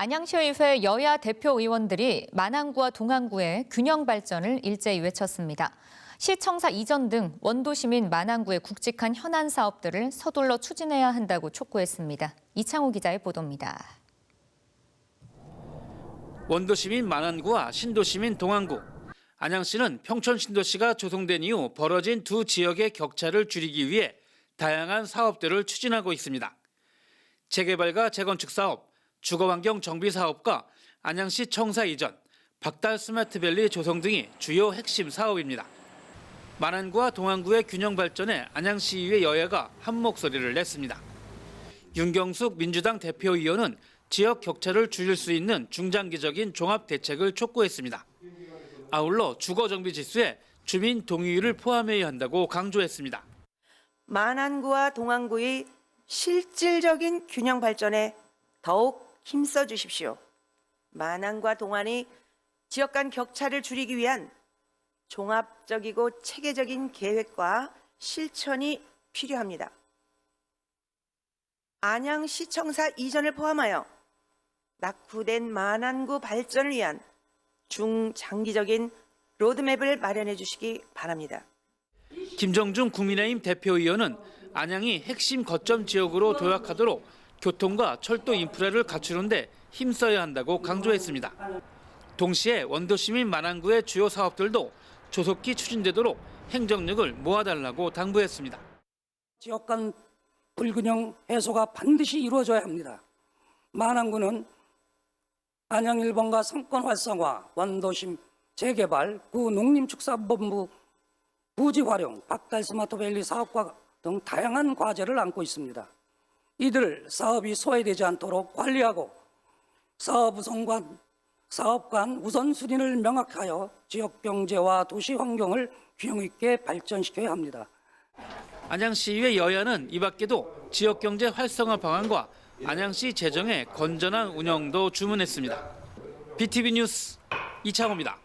안양시의회 여야 대표 의원들이 만안구와 동안구의 균형 발전을 일제히 외쳤습니다. 시청사 이전 등 원도 시민 만안구의 굵직한 현안 사업들을 서둘러 추진해야 한다고 촉구했습니다. 이창호 기자의 보도입니다. 원도시민 만안구와 신도시민 동안구. 안양시는 평촌 신도시가 조성된 이후 벌어진 두 지역의 격차를 줄이기 위해 다양한 사업들을 추진하고 있습니다. 재개발과 재건축 사업, 주거환경 정비 사업과 안양시 청사 이전, 박달 스마트밸리 조성 등이 주요 핵심 사업입니다. 만안구와 동안구의 균형 발전에 안양시의회 여야가 한 목소리를 냈습니다. 윤경숙 민주당 대표위원은 지역 격차를 줄일 수 있는 중장기적인 종합 대책을 촉구했습니다. 아울러 주거 정비 지수에 주민 동의를 포함해야 한다고 강조했습니다. 만안구와 동안구의 실질적인 균형 발전에 더욱 힘써 주십시오. 만안과 동안이 지역 간 격차를 줄이기 위한 종합적이고 체계적인 계획과 실천이 필요합니다. 안양시청사 이전을 포함하여 낙후된 만안구 발전을 위한 중장기적인 로드맵을 마련해 주시기 바랍니다. 김정중 국민의힘 대표위원은 안양이 핵심 거점 지역으로 도약하도록 교통과 철도 인프라를 갖추는데 힘써야 한다고 강조했습니다. 동시에 원도시민 만안구의 주요 사업들도 조속히 추진되도록 행정력을 모아달라고 당부했습니다. 지역 간 불균형 해소가 반드시 이루어져야 합니다. 만안구는 안양 1번가 상권 활성화, 원도심 재개발, 구 농림축산본부 부지 활용, 박달 스마트밸리 사업과 등 다양한 과제를 안고 있습니다. 이들 사업이 소외되지 않도록 관리하고 사업 우선관, 사업 간 우선순위를 명확하여 지역 경제와 도시 환경을 균형 있게 발전시켜야 합니다. 안양시의회 여야는 이 밖에도 지역 경제 활성화 방안과 안양시 재정의 건전한 운영도 주문했습니다. BTV 뉴스 이창호입니다.